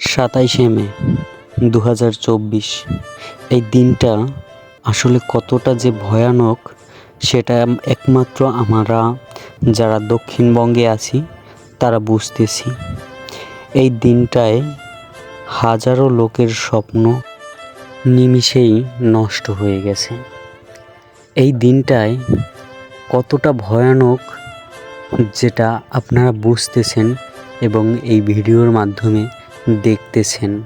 সাতাইশে মে দু হাজার চব্বিশ। এই দিনটা আসলে কতটা যে ভয়ানক, সেটা একমাত্র আমরা যারা দক্ষিণবঙ্গে আছি, তারা বুঝতেছি। এই দিনটায় হাজারো লোকের স্বপ্ন নিমিষেই নষ্ট হয়ে গেছে। এই দিনটায় কতটা ভয়ানক যেটা আপনারা বুঝতেছেন এবং এই ভিডিওর মাধ্যমে দেখতেছেন।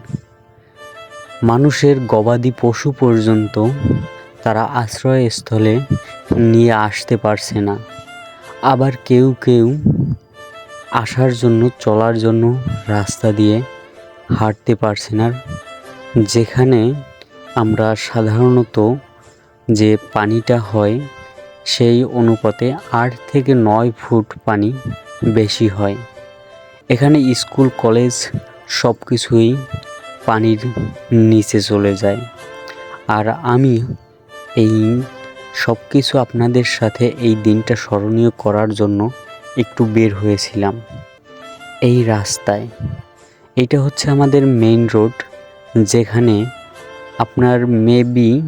মানুষের গবাদি পশু পর্যন্ত তারা আশ্রয়স্থলে নিয়ে আসতে পারছে না। আবার কেউ কেউ আসার জন্য, চলার জন্য রাস্তা দিয়ে হাঁটতে পারছে না। যেখানে আমরা সাধারণত যে পানিটা হয় সেই অনুপাতে আট থেকে নয় ফুট পানি বেশি হয়। এখানে স্কুল, কলেজ সব কিছুই পানির নিচে চলে যায়। আর আমি এই সব কিছু আপনাদের সাথে এই দিনটা স্মরণীয় করার জন্য একটু বের হয়েছিলাম। এই রাস্তায়। এটা হচ্ছে আমাদের মেইন রোড, যেখানে আপনার মেবি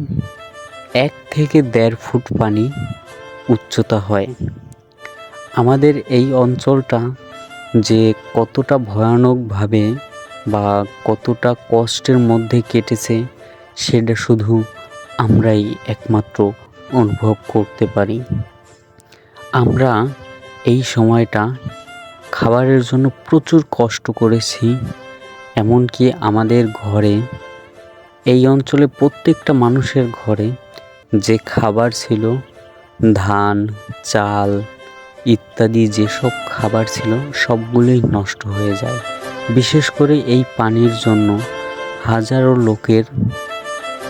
এক থেকে দেড় ফুট পানি উচ্চতা হয়। আমাদের এই অঞ্চলটা যে কতটা ভয়ানকভাবে বা কতটা কষ্টের মধ্যে কেটেছে, সেটা শুধু আমরাই একমাত্র অনুভব করতে পারি। আমরা এই সময়টা খাবারের জন্য প্রচুর কষ্ট করেছি, এমনকি আমাদের ঘরে, এই অঞ্চলে প্রত্যেকটা মানুষের ঘরে যে খাবার ছিল ধান, চাল ইত্যাদি যেসব খাবার ছিল সবগুলোই নষ্ট হয়ে যায়। বিশেষ করে এই পানির জন্য হাজারো লোকের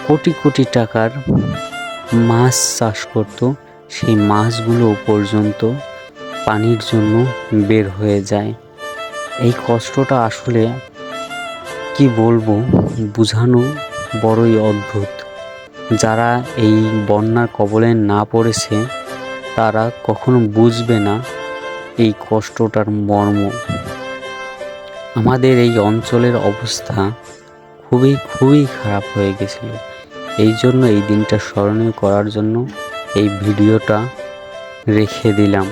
কোটি কোটি টাকার মাছ চাষ করত। সেই মাছগুলো পর্যন্ত পানির জন্য বের হয়ে যায়। এই কষ্টটা আসলে কি বলব, বোঝানো বড়ই অদ্ভুত। যারা এই বন্যার কবলে না পড়েছে, তারা কখনো বুঝবে না এই কষ্টটার মর্ম। আমাদের এই অঞ্চলের অবস্থা খুবই খুবই খারাপ হয়ে গেছিল। এই জন্য এই দিনটা স্মরণীয় করার জন্য এই ভিডিওটা রেখে দিলাম।